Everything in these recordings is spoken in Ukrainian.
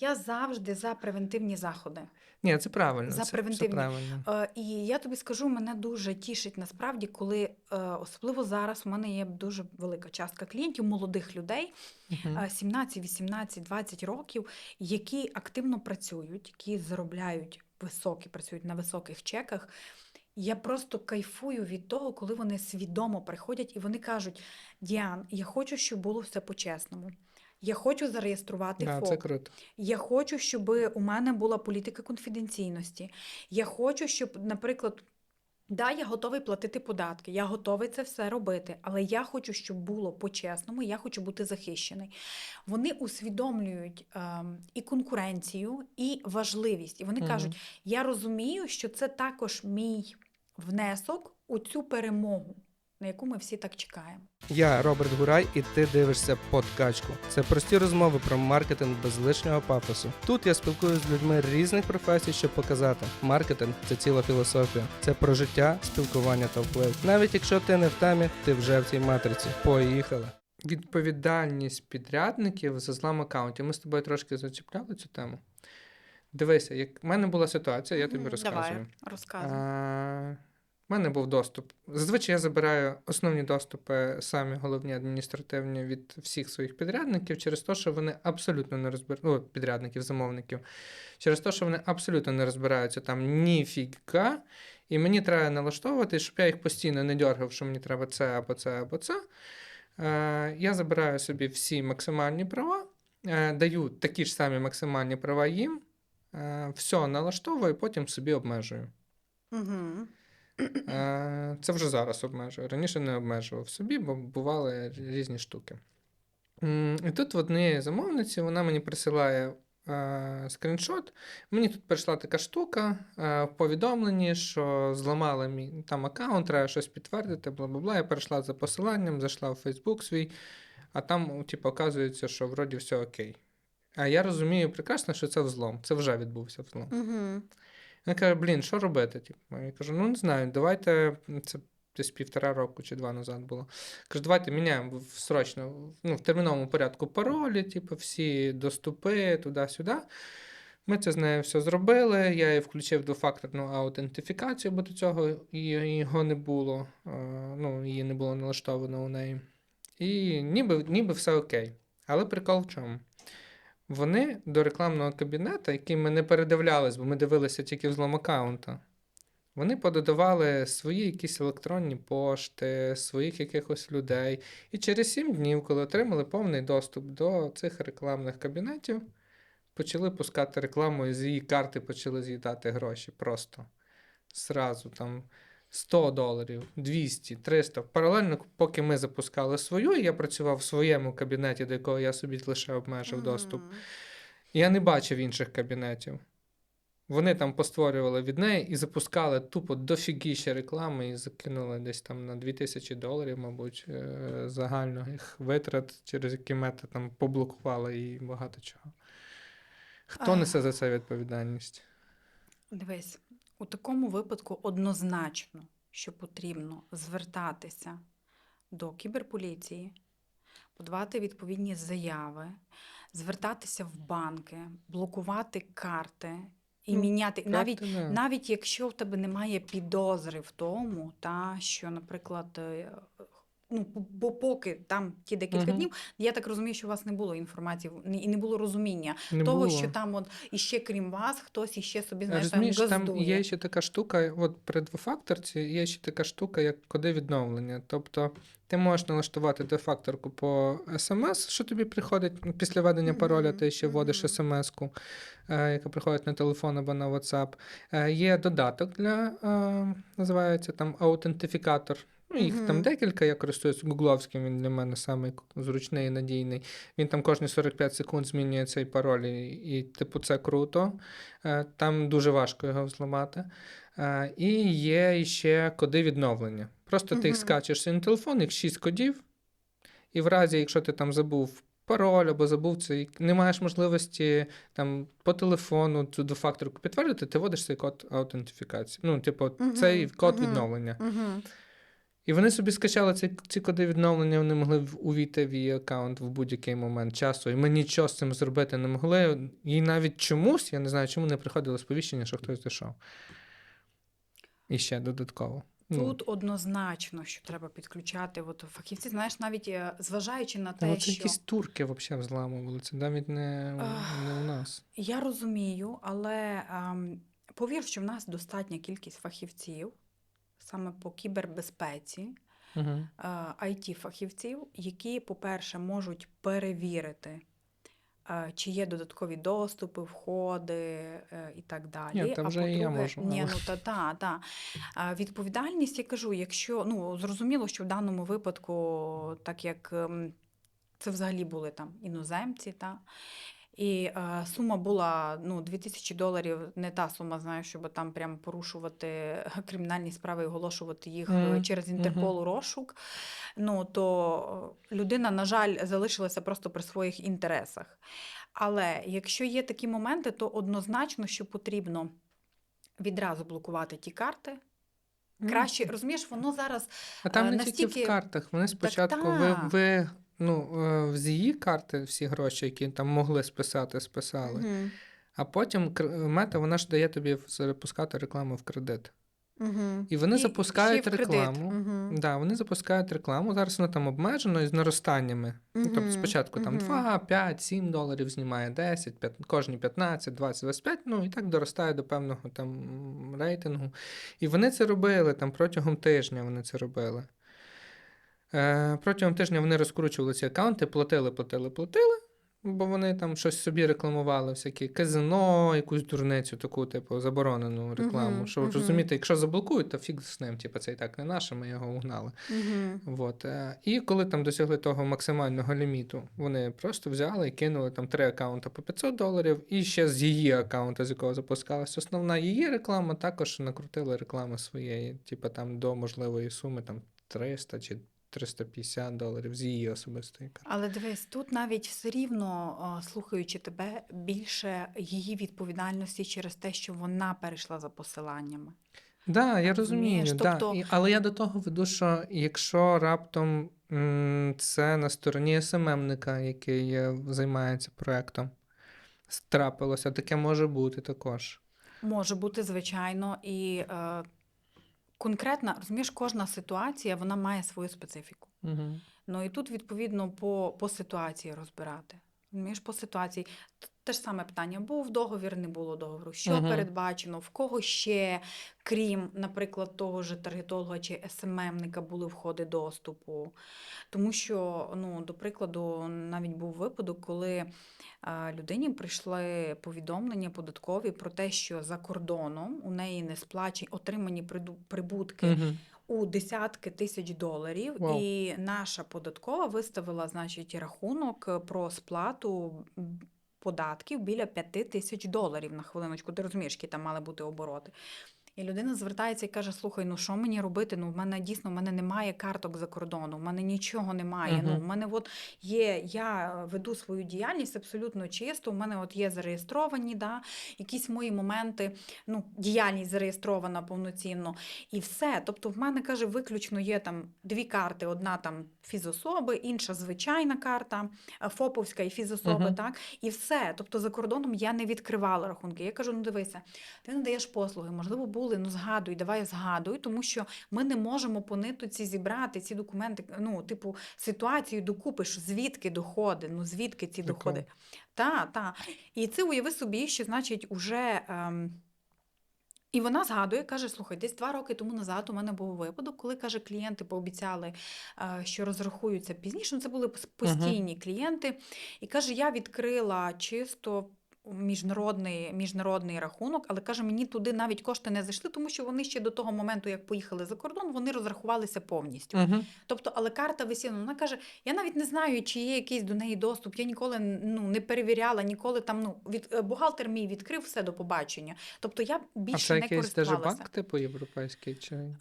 Я завжди за превентивні заходи. Ні, це правильно. За це, превентивні. Це правильно. Е, і я тобі скажу, мене дуже тішить насправді, коли е, особливо зараз у мене є дуже велика частка клієнтів, молодих людей, е, 17, 18, 20 років, які активно працюють, які заробляють високі, працюють на високих чеках. Я просто кайфую від того, коли вони свідомо приходять і вони кажуть: Діан, я хочу, щоб було все по-чесному. Я хочу зареєструвати Да, ФОП. це круто. Я хочу, щоб у мене була політика конфіденційності. Я хочу, щоб, наприклад, да, я готовий платити податки, я готовий це все робити, але я хочу, щоб було по-чесному, я хочу бути захищений. Вони усвідомлюють ем, і конкуренцію, і важливість. І вони Мгм. кажуть: я розумію, що це також мій внесок у цю перемогу, на яку ми всі так чекаємо. Я Роберт Гурай, і ти дивишся подкачку. Це прості розмови про маркетинг без лишнього пафосу. Тут я спілкуюся з людьми різних професій, щоб показати. Маркетинг це ціла філософія. Це про життя, спілкування та вплив. Навіть якщо ти не в темі, ти вже в цій матриці. Поїхали. Відповідальність підрядників за злам аккаунтів. Ми з тобою трошки зачіпляли цю тему. Дивися, як в мене була ситуація, я тобі розказую. Давай, розказуй. А, в мене був доступ. Зазвичай я забираю основні доступи, самі головні адміністративні від всіх своїх підрядників, через те, що вони абсолютно не розбирають, ну, підрядників, замовників, через те, що вони абсолютно не розбираються там ніфіга, і мені треба налаштовувати, щоб я їх постійно не дергав, що мені треба це або це, або це. Е, я забираю собі всі максимальні права, е, даю такі ж самі максимальні права їм, е, все налаштовую, потім собі обмежую. Угу. Е, Це вже зараз обмежую. Раніше не обмежував собі, бо бували різні штуки. І тут в однієї замовниці вона мені присилає е, скріншот. Мені тут прийшла така штука е, в повідомленні, що зламали мій там аккаунт, треба щось підтвердити, бла бла бла. Я перейшла за посиланням, зайшла в Facebook свій, а там, типу, оказується, що вроді все окей. А я розумію прекрасно, що це взлом. Це вже відбувся взлом. Угу. Він каже, блін, що робити? Типу, я кажу, ну не знаю, давайте це десь півтора року чи два назад було. Кажу, давайте міняємо срочно, ну, в терміновому порядку паролі, типу, всі доступи туди-сюди. Ми це з нею все зробили. Я їй включив двофакторну аутентифікацію, бо до цього його не було. Ну, її не було налаштовано у неї. І ніби, ніби все окей. Але прикол в чому? Вони до рекламного кабінету, який ми не передивлялись, бо ми дивилися тільки взлом аккаунта, вони пододавали свої якісь електронні пошти, своїх якихось людей. І через 7 днів, коли отримали повний доступ до цих рекламних кабінетів, почали пускати рекламу і з її карти почали з'їдати гроші просто. Зразу там 100 доларів, 200, 300. Паралельно, поки ми запускали свою, і я працював в своєму кабінеті, до якого я собі лише обмежив доступ. Я не бачив інших кабінетів. Вони там постворювали від неї і запускали тупо дофігіще реклами і закинули десь там на 2000 доларів, мабуть, е, загальних витрат, через які мета там поблокували і багато чого. Хто А. несе за це відповідальність? Дивись, у такому випадку однозначно, що потрібно звертатися до кіберполіції, подавати відповідні заяви, звертатися в банки, блокувати карти і Ну, міняти навіть. Не. Навіть якщо в тебе немає підозри в тому, та що, наприклад, е, ну бо поки там ті декілька Мгм. днів, я так розумію, що у вас не було інформації і не було розуміння Не того, було. що там от іще крім вас, хтось іще собі знаєш, там Розумієш, там газдує. є ще така штука, от при двофакторці є ще така штука, як коди відновлення. Тобто ти можеш налаштувати двофакторку по смс, що тобі приходить після введення пароля, ти ще вводиш смс-ку, е, яка приходить на телефон або на WhatsApp. Е, є додаток для, е, називається там аутентифікатор. Ну, їх там декілька, я користуюсь гугловським, він для мене самий зручний і надійний. Він там кожні 45 секунд змінює цей пароль, і, і типу, це круто. Е, Там дуже важко його взламати. Е, І є ще коди відновлення. Просто ти їх скачеш на телефон, їх 6 кодів, і в разі, якщо ти там забув пароль або забув цей, не маєш можливості там по телефону цю двофакторку підтвердити, ти вводиш цей код аутентифікації. Ну, типу, Мгм, цей код мгм. відновлення. Угу. І вони собі скачали ці, ці коди відновлення, вони могли увійти в її аккаунт в будь-який момент часу. І ми нічого з цим зробити не могли. І навіть чомусь, я не знаю, чому не приходило сповіщення, що хтось дійшов. І ще додатково. Ну, Тут однозначно, що треба підключати от, фахівці. Знаєш, навіть е, зважаючи на те, оце що якісь турки взагалі взламували. Це навіть не, не у нас. я розумію, але ем, повір, що в нас достатня кількість фахівців саме по кібербезпеці, it фахівців які, по-перше, можуть перевірити, е, чи є додаткові доступи, входи е, і так далі. Ні, та а вже по-друге, можу, ні, ну та, та, та. Відповідальність, я кажу, якщо ну зрозуміло, що в даному випадку, так як це взагалі були там іноземці, та. І е, сума була ну, 2000 доларів, не та сума, знаю, щоб там прям порушувати кримінальні справи і оголошувати їх Мгм, через. Інтерпол у розшук. Ну то е, людина, на жаль, залишилася просто при своїх інтересах. Але якщо є такі моменти, то однозначно, що потрібно відразу блокувати ті карти. Краще, розумієш, воно зараз А там е, не тільки в картах. Вони спочатку ви, та. ви ну, е, з її карти всі гроші, які там могли списати, списали. Мгм. А потім мета, вона ж дає тобі запускати рекламу в кредит. Мгм. І вони І запускають в рекламу. Мгм. Да, вони запускають рекламу. Зараз воно там обмежено і з наростаннями. Ну, тобто спочатку там мгм. 2, 5, 7 доларів знімає 10, 5, кожні 15, 20, 25, ну і так доростає до певного там рейтингу. І вони це робили там протягом тижня. Вони це робили. Е, протягом тижня вони розкручували ці аккаунти, платили, платили, платили. Бо вони там щось собі рекламували, всякі казино, якусь дурницю, таку, типу, заборонену рекламу. Мгм, Що мгм. розумієте, якщо заблокують, то фіг з ним. Типу, це і так не наше, ми його угнали. Мгм. Вот. е, І коли там досягли того максимального ліміту, вони просто взяли і кинули там три аккаунти по 500 доларів, і ще з її аккаунта, з якого запускалась основна її реклама, також накрутили реклами своєї, типу там до можливої суми там 300 чи 350 доларів з її особистої карти. Але дивись, тут навіть все рівно, слухаючи тебе, більше її відповідальності через те, що вона перейшла за посиланнями. Да, я розумію, да. Тобто- І, але я до того веду, що якщо раптом це на стороні СММника, який е, займається проектом, трапилося, таке може бути також. Може бути, звичайно, і е, конкретна, розумієш, кожна ситуація вона має свою специфіку. Угу. Ну і тут, відповідно, по, по ситуації розбирати. Розумієш, по ситуації. Те ж саме питання: був договір, не було договору. Що Мгм. передбачено, в кого ще, крім, наприклад, того ж таргетолога чи СММника, були входи доступу. Тому що, ну, до прикладу, навіть був випадок, коли а, людині прийшли повідомлення податкові про те, що за кордоном у неї не сплачені отримані прибутки Угу. у десятки тисяч доларів, Вау. і наша податкова виставила, значить, рахунок про сплату податків біля 5 тисяч доларів на хвилиночку. Ти розумієш, які там мали бути обороти. І людина звертається і каже: слухай, ну що мені робити? Ну, в мене дійсно в мене немає карток за кордону, в мене нічого немає. Ну, в мене от є, я веду свою діяльність абсолютно чисто. У мене от є зареєстровані, да, якісь мої моменти, ну, діяльність зареєстрована повноцінно. І все. Тобто, в мене каже, виключно є там дві карти: одна там фізособи, інша звичайна карта, е, ФОПовська і фізособи, Мгм. так, і все. Тобто за кордоном я не відкривала рахунки. Я кажу: ну дивися, ти надаєш послуги, можливо, були, ну згадуй, давай згадуй, тому що ми не можемо по нитоці зібрати ці документи, ну, типу, ситуацію докупи, що звідки доходи, ну звідки ці Прикол. доходи. Та, та. І це уяви собі, що значить уже. Ем, і вона згадує, каже: слухай, десь два роки тому назад у мене був випадок, коли каже, клієнти пообіцяли, е, що розрахуються пізніше. Ну, це були пос- постійні клієнти. І каже, я відкрила чисто. Міжнародний, міжнародний рахунок, але каже, мені туди навіть кошти не зайшли, тому що вони ще до того моменту, як поїхали за кордон, вони розрахувалися повністю. Угу. Тобто, але карта висіла. Вона каже: я навіть не знаю, чи є якийсь до неї доступ. Я ніколи ну, не перевіряла, ніколи там ну від е, бухгалтер мій відкрив все до побачення. Тобто я А більше це не користувалася. держбанк, типу європейський? Чи... Е,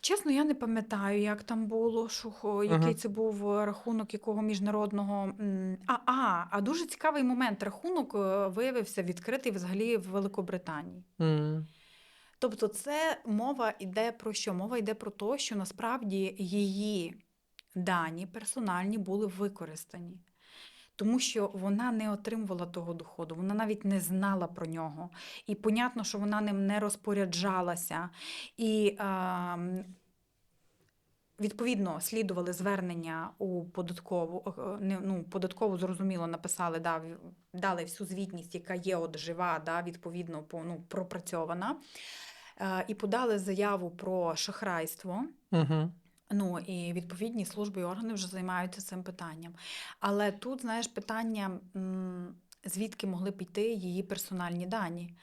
чесно, я не пам'ятаю, як там було, що хо- який Ага. це був рахунок якого міжнародного. А, а, а дуже цікавий момент. Рахунок е, виявився відкритий взагалі в Великобританії. М. Тобто, це мова йде про що? Мова йде про те, що насправді її дані персональні були використані. Тому що вона не отримувала того доходу, вона навіть не знала про нього. І понятно, що вона ним не розпоряджалася. І а, відповідно слідували звернення у податкову. е, ну, податкову зрозуміло написали, да, дали всю звітність, яка є от жива, да, відповідно по, ну, пропрацьована. Е, І подали заяву про шахрайство. Угу. Ну і відповідні служби і органи вже займаються цим питанням. Але тут, знаєш, питання, звідки могли піти її персональні дані.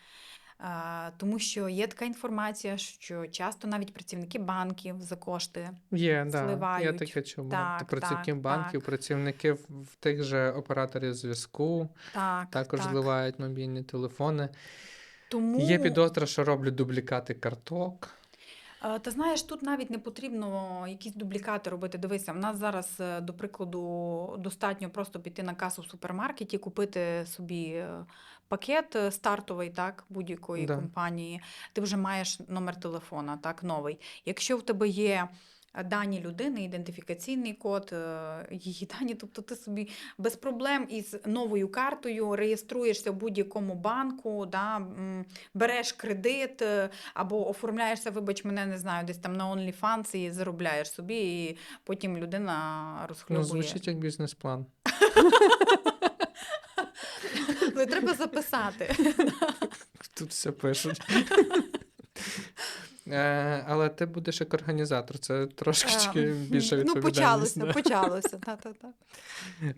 Тому що є така інформація, що часто навіть працівники банків за кошти Є, да. Я таке чому Так, Працівників так, банків, працівники в в тих же операторів зв'язку так, також так. зливають мобільні телефони. Тому Є підозра, що роблять дублікати карток. Е, Ти знаєш, тут навіть не потрібно якісь дублікати робити. Дивися, в нас зараз, е, до прикладу, достатньо просто піти на касу в супермаркеті, купити собі е, пакет стартовий, так, будь-якої Да. компанії. Ти вже маєш номер телефона, так, новий. Якщо в тебе є дані людини, ідентифікаційний код, е, її дані, тобто ти собі без проблем із новою картою реєструєшся в будь-якому банку, да, береш кредит е, або оформляєшся, вибач мене, не знаю, десь там на OnlyFans і заробляєш собі, і потім людина Ну, розхльобує. звучить як бізнес-план. Ну, треба записати. Тут все пишуть. Е, Але ти будеш як організатор, це трошечки Е, більше Ну, відповідальність. почалося, да. почалося. Та-та-та.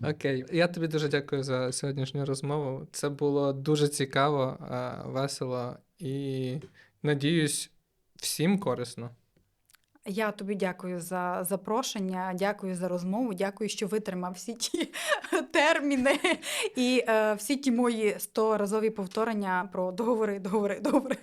Окей, я тобі дуже дякую за сьогоднішню розмову. Це було дуже цікаво, е, весело і надіюсь, всім корисно. Я тобі дякую за запрошення, дякую за розмову, дякую, що витримав всі ті терміни і е, всі ті мої сторазові повторення про договори, договори, договори.